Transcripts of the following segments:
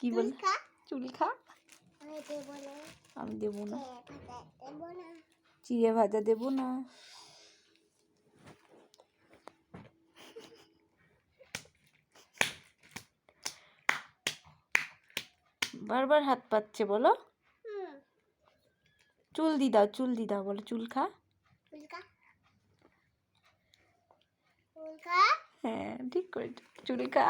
কি বল? চুল খা আমি দেবো না। চিড়ে ভাজা দেবো না। বারবার হাত পাচ্ছে বলো। চুল দি দাও চুল দি দাও বলো চুল খা হ্যাঁ ঠিক করে চুল খা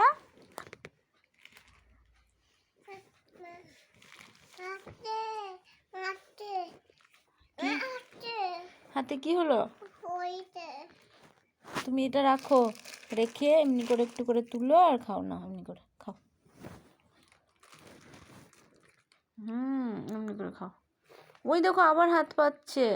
হাতে কি? হলো? তুমি এটা রাখো রেখে এমনি করে একটু করে তুলো আর খাও না এমনি করে খাও। হুম এমনি করে খাও। ওই দেখো আবার হাত পাচ্ছে।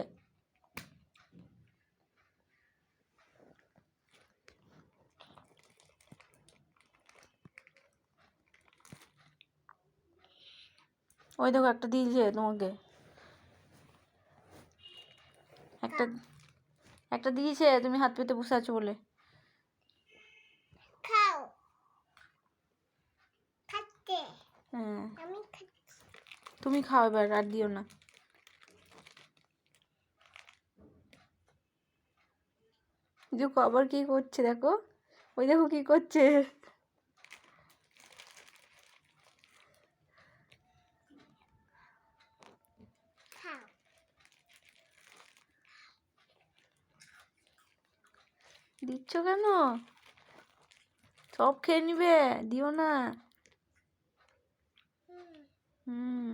ওই দেখো একটা দিয়েছে তোমাকে। একটা একটা দিয়েছে তুমি হাত পেতে বসে আছো বলে। খাও। খাচ্ছে। হ্যাঁ। আমি তুমি খাও এবার আর দিও না। দেখো আবার কি করছে দেখো? ওই দেখো কি করছে খাও দিচ্ছ কেন? সব খেয়ে নিবে দিও না। হুম।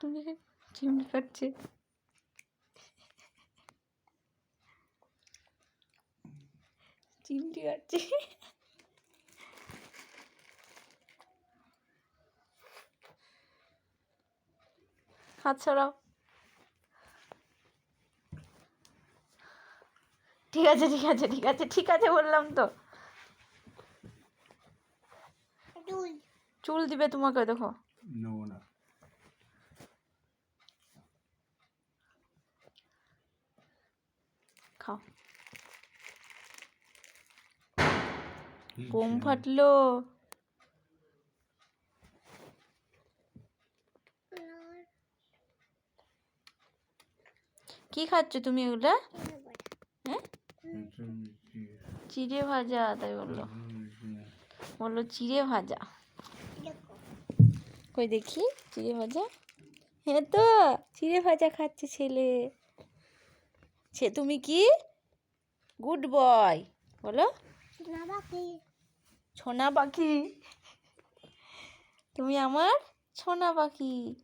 তুমি চিমনি কাটছে চিমটি কাটছে হাত ছড়াও ঠিক আছে ঠিক আছে ঠিক আছে ঠিক আছে বললাম তো। চুল। দিবে তোমাকে দেখো। না। খাও। বোম ফাটলো। কি খাচ্ছ তুমি ওগুলা? হ্যাঁ? চিড়ে ভাজা তাই বলল। বলল চিড়ে ভাজা। কই দেখি? চিড়ে ভাজা? হ্যাঁ তো চিড়ে ভাজা খাচ্ছে ছেলে। সে তুমি কি? Good boy. বলো। ছোনা পাখি। তুমি আমার? ছোনা পাখি।